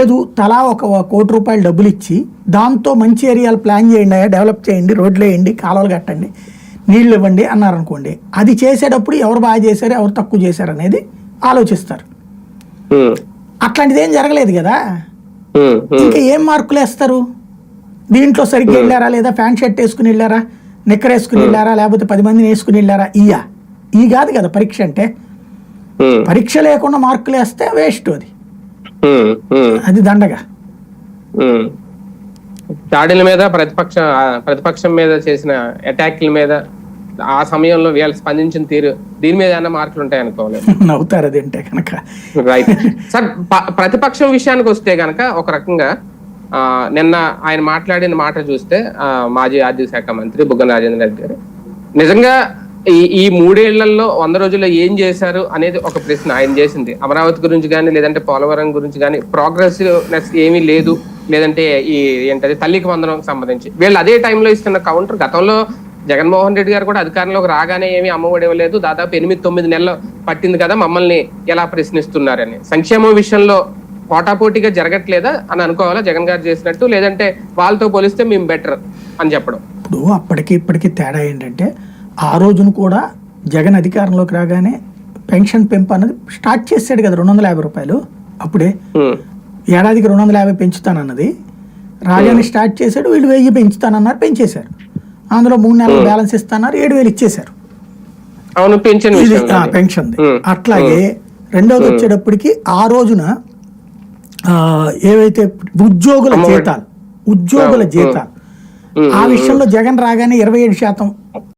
లేదు తలా ఒక కోటి రూపాయలు డబ్బులు ఇచ్చి దాంతో మంచి ఏరియాలు ప్లాన్ చేయండి అయ్యా డెవలప్ చేయండి రోడ్లు వేయండి కాలువలు కట్టండి నీళ్ళు ఇవ్వండి అన్నారనుకోండి. అది చేసేటప్పుడు ఎవరు బాగా చేశారు ఎవరు తక్కువ చేశారు అనేది ఆలోచిస్తారు. అట్లాంటిది ఏం జరగలేదు కదా? ఇంకా ఏం మార్కులు వేస్తారు దీంట్లో సరిగ్గా వెళ్ళారా లేదా ప్యాంట్ షర్ట్ వేసుకుని వెళ్ళారా? నిక్కర్ వేసుకుని వెళ్ళారా? లేకపోతే పది మందిని వేసుకుని వెళ్ళారా? ఇయ్యా. ఈ కాదు కదా పరీక్ష అంటే. పరీక్ష లేకుండా మార్కులు వేస్తే వేస్ట్ అది. అది దండగా. దాడుల మీద ప్రతిపక్ష ప్రతిపక్షం మీద చేసిన అటాక్ల మీద ఆ సమయంలో వీళ్ళు స్పందించిన తీరు దీని మీద ఏమైనా మార్కులు ఉంటాయి అనుకోవాలి నవ్వుతారు అది అంటే కనుక. రైట్ సార్ ప్రతిపక్షం విషయానికి వస్తే గనక ఒక రకంగా ఆ, నిన్న ఆయన మాట్లాడిన మాట చూస్తే మాజీ ఆర్థిక శాఖ మంత్రి బుగ్గన రాజేంద్ర రెడ్డి గారు నిజంగా ఈ ఈ మూడేళ్ళలో వంద రోజుల్లో ఏం చేశారు అనేది ఒక ప్రశ్న ఆయన చేసింది. అమరావతి గురించి కానీ లేదంటే పోలవరం గురించి కానీ ప్రోగ్రెసివ్నెస్ ఏమీ లేదు. లేదంటే ఈ ఏంటది తల్లికి వందనం సంబంధించి. వీళ్ళు అదే టైంలో ఇస్తున్న కౌంటర్ గతంలో జగన్మోహన్ రెడ్డి గారు కూడా అధికారంలోకి రాగానే ఏమి అమ్మఒడి ఇవ్వలేదు దాదాపు ఎనిమిది తొమ్మిది నెలలు పట్టింది కదా మమ్మల్ని ఎలా ప్రశ్నిస్తున్నారని. సంక్షేమం విషయంలో పోటాపోటీగా జరగట్లేదా అని అనుకోవాలా జగన్ గారు చేసినట్టు? లేదంటే వాళ్ళతో పోలిస్తే మేము బెటర్ అని చెప్పడం. ఇప్పుడు అప్పటికి ఇప్పటికి తేడా ఏంటంటే ఆ రోజున కూడా జగన్ అధికారంలోకి రాగానే పెన్షన్ పెంపు అన్నది స్టార్ట్ చేసాడు కదా రెండు వందల యాభై రూపాయలు. అప్పుడే ఏడాదికి రెండు వందల యాభై పెంచుతానన్నది. రాగానే స్టార్ట్ చేశాడు వీళ్ళు వెయ్యి పెంచుతానన్నారు పెంచేశారు. అందులో మూడు నెలలు బ్యాలెన్స్ ఇస్తాన్నారు ఏడు వేలు ఇచ్చేశారు. పెన్షన్ అట్లాగే రెండవది వచ్చేటప్పటికి ఆ రోజున ఏవైతే ఉద్యోగుల. జీతాలు ఉద్యోగుల జీతాలు ఆ విషయంలో జగన్ రాగానే ఇరవై ఏడు శాతం